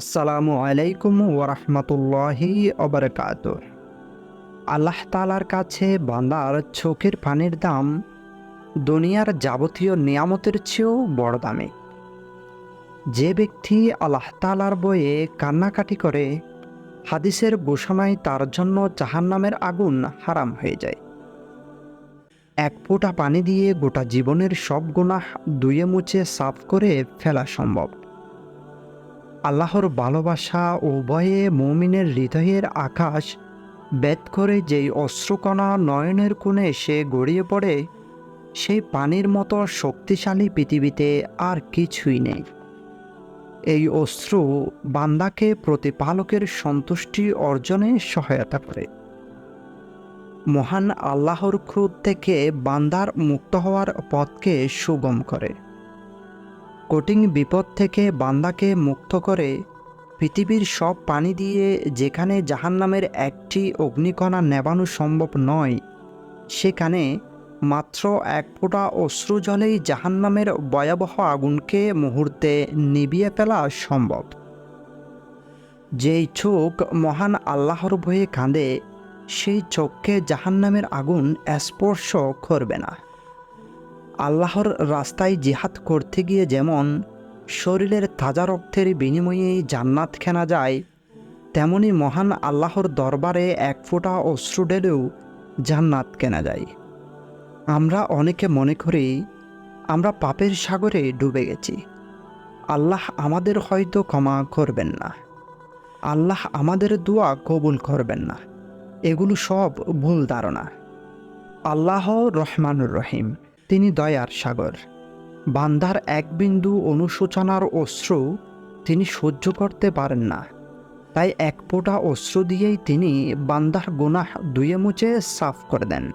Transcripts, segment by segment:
আসসালামু আলাইকুম ওরহমতুল্লাহি অবরকাত আল্লাহ তালার কাছে বান্দার চোখের পানির দাম দুনিয়ার যাবতীয় নিয়ামতের চেয়েও বড় দামে। যে ব্যক্তি আল্লাহ তালার বয়ে কান্নাকাটি করে, হাদিসের ঘোষণায় তার জন্য জাহান্নামের আগুন হারাম হয়ে যায়। এক ফোঁটা পানি দিয়ে গোটা জীবনের সব গুনাহ ধুয়ে মুছে সাফ করে ফেলা সম্ভব। আল্লাহর ভালোবাসা ও ভয়ে মৌমিনের হৃদয়ের আকাশ বেদ করে যেই অশ্রুকণা নয়নের কোণে সে গড়িয়ে পড়ে, সেই পানির মতো শক্তিশালী পৃথিবীতে আর কিছুই নেই। এই অশ্রু বান্দাকে প্রতিপালকের সন্তুষ্টি অর্জনে সহায়তা করে। মহান আল্লাহর ক্রোধ থেকে বান্দার মুক্ত হওয়ার পথকে সুগম করে। কঠিন বিপদ থেকে বান্দাকে মুক্ত করে পৃথিবীর সব পানি দিয়ে যেখানে জাহান্নামের একটি অগ্নিকণা নেবানো সম্ভব নয়, সেখানে মাত্র এক ফোঁটা অশ্রু জলেই জাহান্নামের ভয়াবহ আগুনকে মুহূর্তে নিবিয়ে ফেলা সম্ভব। যেই চোখ মহান আল্লাহর ভয়ে কাঁদে, সেই চোখকে জাহান্নামের আগুন স্পর্শ করবে না। আল্লাহর রাস্তায় জিহাদ করতে গিয়ে যেমন শরীরের তাজা রক্তের বিনিময়ে জান্নাত কেনা যায়, তেমনি মহান আল্লাহর দরবারে এক ফোঁটা অশ্রু ডেলেও জান্নাত কেনা যায়। আমরা অনেকে মনে করি, আমরা পাপের সাগরে ডুবে গেছি। আল্লাহ আমাদের হয়তো ক্ষমা করবেন না। আল্লাহ আমাদের দোয়া কবুল করবেন না। এগুলো সব ভুল ধারণা। আল্লাহ রহমানুর রহিম। তিনি দয়ার সাগর। বান্দার এক বিন্দু অনুশোচনার অশ্রু তিনি সহ্য করতে পারেন না। তাই এক ফোঁটা অশ্রু দিয়েই তিনি বান্দার গুনাহ দুয়ে মুছে সাফ করে দেন।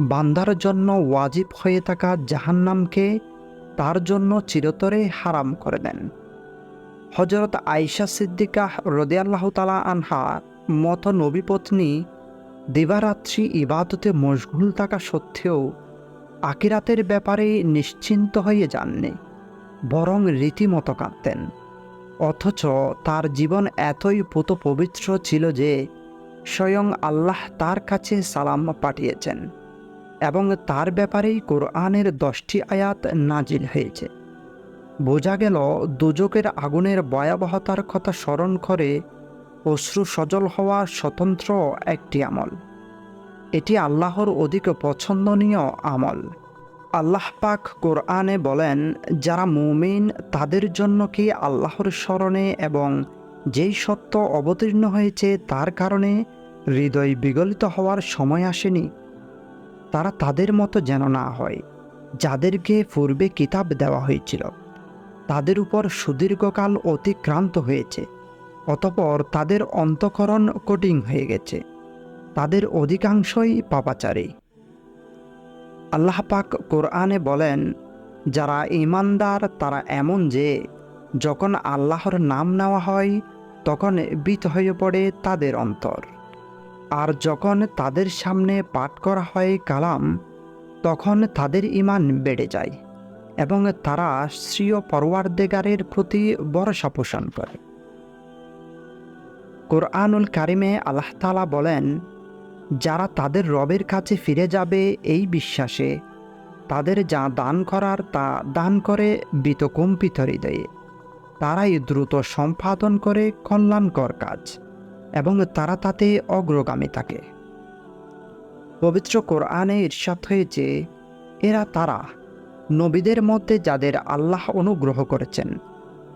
বান্দার জন্য ওয়াজিব হয়ে থাকা জাহান্নামকে তার জন্য চিরতরে হারাম করে দেন। হজরত আয়েশা সিদ্দিকা রদিয়াল্লাহ তালা আনহা মত নবীপত্নী দিবারাত্রি ইবাদতে মশগুল থাকা সত্ত্বেও আকিরাতের ব্যাপারে নিশ্চিন্ত হয়ে যাননি, বরং রীতিমতো কাঁদতেন। অথচ তার জীবন এতই পুত পবিত্র ছিল যে, স্বয়ং আল্লাহ তার কাছে সালাম পাঠিয়েছেন এবং তার ব্যাপারেই কোরআনের দশটি আয়াত নাজিল হয়েছে। বোঝা গেল, দুজকের আগুনের ভয়াবহতার কথা স্মরণ করে অশ্রু সজল হওয়া স্বতন্ত্র একটি আমল। এটি আল্লাহর অধিক পছন্দনীয় আমল। আল্লাহ পাক কোরআনে বলেন, যারা মুমিন, তাদের জন্য কি আল্লাহর স্মরণে এবং যেই সত্য অবতীর্ণ হয়েছে তার কারণে হৃদয় বিগলিত হওয়ার সময় আসেনি? তারা তাদের মতো যেন না হয়, যাদেরকে পূর্বে কিতাব দেওয়া হয়েছিল। তাদের উপর সুদীর্ঘকাল অতিক্রান্ত হয়েছে, অতপর তাদের অন্তকরণ কঠিন হয়ে গেছে। তাদের অধিকাংশই পাপাচারী। আল্লাহ পাক কোরআনে বলেন, যারা ইমানদার তারা এমন যে, যখন আল্লাহর নাম নেওয়া হয়, তখন বিত হয়ে পড়ে তাদের অন্তর। আর যখন তাদের সামনে পাঠ করা হয় কালাম, তখন তাদের ইমান বেড়ে যায় এবং তারা শ্রীয় পরওয়ারদেগারের প্রতি ভরসা পোষণ করে। কোরআনুল কারিমে আল্লাহতালা বলেন যারা তাদের রবের কাছে ফিরে যাবে এই বিশ্বাসে। তাদের যা দান করার তা দান করে বিতকম্পিত হৃদয়ে। তারাই দ্রুত সম্পাদন করে কল্যাণকর কাজ এবং তারা তাতে অগ্রগামী থাকে। পবিত্র কোরআনে ঈর্ষাদ হয়েছে, এরা তারা, নবীদের মধ্যে যাদের আল্লাহ অনুগ্রহ করেছেন,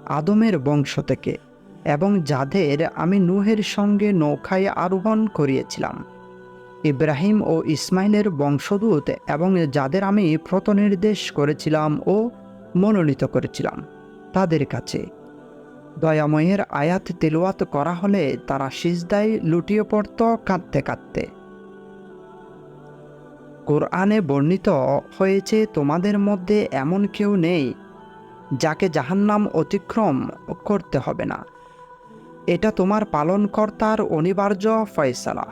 আদমের বংশ থেকে এবং যাদের আমি নুহের সঙ্গে নৌকায় আরোহণ করিয়েছিলাম। ইব্রাহিম ও ইসমাইলের বংশদূত এবং যাদের আমি প্রতনির্দেশ করেছিলাম ও মনোনীত করেছিলাম, তাদের কাছে। দয়াময়ের আয়াত তেলোয়াত করা হলে তারা সিজদায় লুটিয়ে পড়ত কাঁদতে কাঁদতে। কোরআনে বর্ণিত হয়েছে, তোমাদের মধ্যে এমন কেউ নেই যাকে জাহান্নাম অতিক্রম করতে হবে না। এটা তোমার পালনকর্তার অনিবার্য ফয়সালা।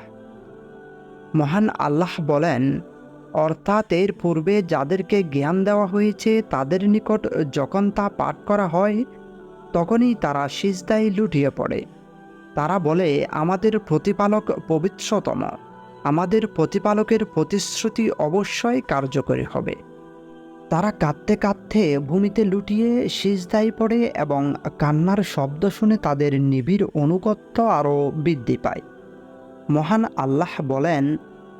মহান আল্লাহ বলেন, অর্থাৎ এর পূর্বে যাদেরকে জ্ঞান দেওয়া হয়েছে, তাদের নিকট যখন তা পাঠ করা হয়, তখনই তারা সিজদায় লুটিয়ে পড়ে। তারা বলে, আমাদের প্রতিপালক পবিত্রতম। আমাদের প্রতিপালকের প্রতিশ্রুতি অবশ্যই কার্যকরী হবে। তারা কাঁদতে কাঁদতে ভূমিতে লুটিয়ে সিজদায় পড়ে এবং কান্নার শব্দ শুনে তাদের নিবিড় অনুগত্য আরও বৃদ্ধি পায়। মহান আল্লাহ বলেন,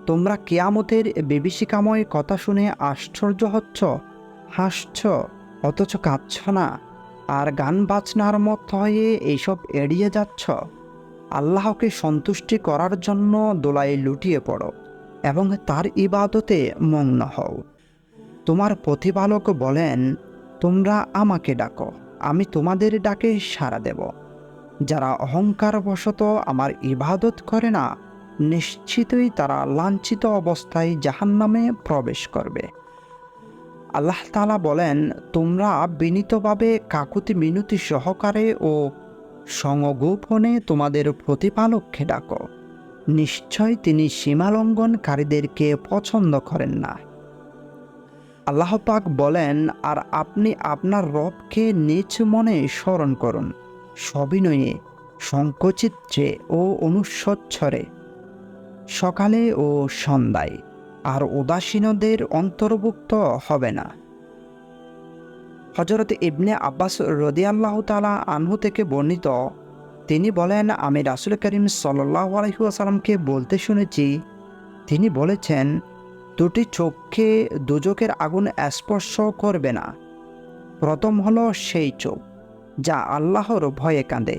তোমরা কেয়ামতের বিভীষিকাময় কথা শুনে আশ্চর্য হচ্ছ, হাসছ, অথচ কাঁদছ না, আর গান বাজনার মতো হয়ে এইসব এড়িয়ে যাচ্ছ। আল্লাহকে সন্তুষ্টি করার জন্য দোলায় লুটিয়ে পড়ো এবং তার ইবাদতে মগ্ন হও। তোমার প্রতিপালক বলেন, তোমরা আমাকে ডাকো, আমি তোমাদের ডাকে সাড়া দেব। যারা অহংকারবশত আমার ইবাদত করে না, নিশ্চিতই তারা লাঞ্ছিত অবস্থায় জাহান্নামে প্রবেশ করবে। আল্লাহ তালা বলেন, তোমরা বিনীতভাবে কাকুতি মিনতি সহকারে ও সংগোপনে তোমাদের প্রতিপালককে ডাকো। নিশ্চয় তিনি সীমালঙ্ঘনকারীদেরকে পছন্দ করেন না। আল্লাহ পাক বলেন, আর আপনি আপনার রবকে নিজ মনে স্মরণ করুন। সবিনয়ে, সংকোচিত্রে ও অনুস্বচ্ছরে সকালে ও সন্ধ্যায় আর উদাসীনদের অন্তর্ভুক্ত হবে না। হজরত ইবনে আব্বাস রদিয়াল্লাহ তালা আনহু থেকে বর্ণিত, তিনি বলেন, আমি রাসুল করিম সাল্লাহ আলহিউসালামকে বলতে শুনেছি, তিনি বলেছেন, দুটি চোখকে দুজকের আগুন স্পর্শ করবে না। প্রথম হলো সেই চোখ যা আল্লাহর ভয়ে কাঁদে।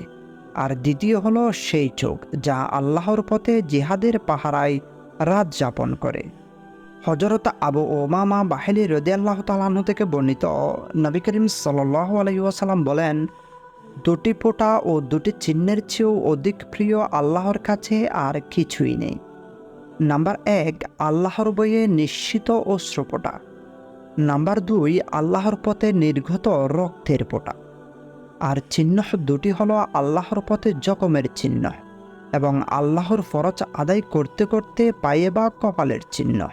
আর দ্বিতীয় হলো সেই চোখ, যা আল্লাহর পথে জিহাদের পাহারায় রাত যাপন করে। হজরত আবু ওমামা বাহেলি রদি আল্লাহ তালাহ থেকে বর্ণিত নবী করিম সাল্লাহ আলহিউসালাম বলেন, দুটি ফোঁটা ও দুটি চিহ্নের চেয়েও অধিক প্রিয় আল্লাহর কাছে আর কিছুই নেই। নাম্বার এক, আল্লাহর বইয়ে নিশ্চিত অশ্রুপোটা নাম্বার দুই, আল্লাহর পথে নির্গত রক্তের পোটা আর চিহ্ন দুটি হলো আল্লাহর পথে জখমের চিহ্ন এবং আল্লাহর ফরজ আদায় করতে করতে পায়ে বা কপালের চিহ্ন।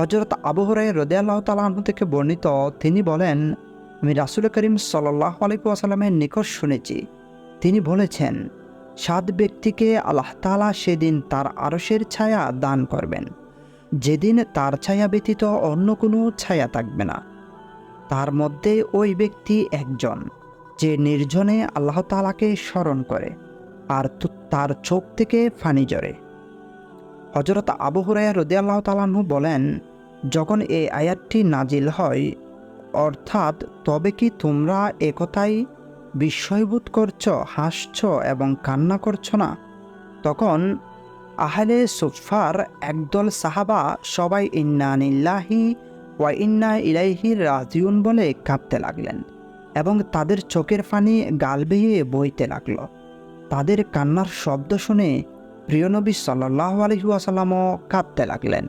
হজরত আবহরাই রদে আল্লাহ তালাহ থেকে বর্ণিত, তিনি বলেন, আমি রাসুল করিম সাল্লাহ আলাইসাল্লামের নিকট শুনেছি। তিনি বলেছেন, সাত ব্যক্তিকে আল্লাহ তালা সেদিন তার আরসের ছায়া দান করবেন। যেদিন তার ছায়া ব্যতীত অন্য কোনো ছায়া থাকবে না। তার মধ্যে ওই ব্যক্তি একজন। যে নির্জনে আল্লাহ তালাকে স্মরণ করে, আর তার চোখ থেকে ফানি জরে হজরত আবু হুরাইয়া রদি আল্লাহ তালাহু বলেন, যখন এই আয়াতটি নাজিল হয়, অর্থাৎ তবে কি তোমরা একথাই বিস্ময়বোধ করছ, হাসছ এবং কান্না করছ না? তখন আহলে সুফার একদল সাহাবা সবাই ইন্না নিল্লাহি ওয়া ইন্না ইলাইহি রাজিউন বলে কাঁদতে লাগলেন। এবং তাদের চোখের পানি গাল বেয়ে বইতে লাগল। তাদের কান্নার শব্দ শুনে প্রিয়নবী সাল্লাহ আলহিউসাল্লামও কাঁদতে লাগলেন।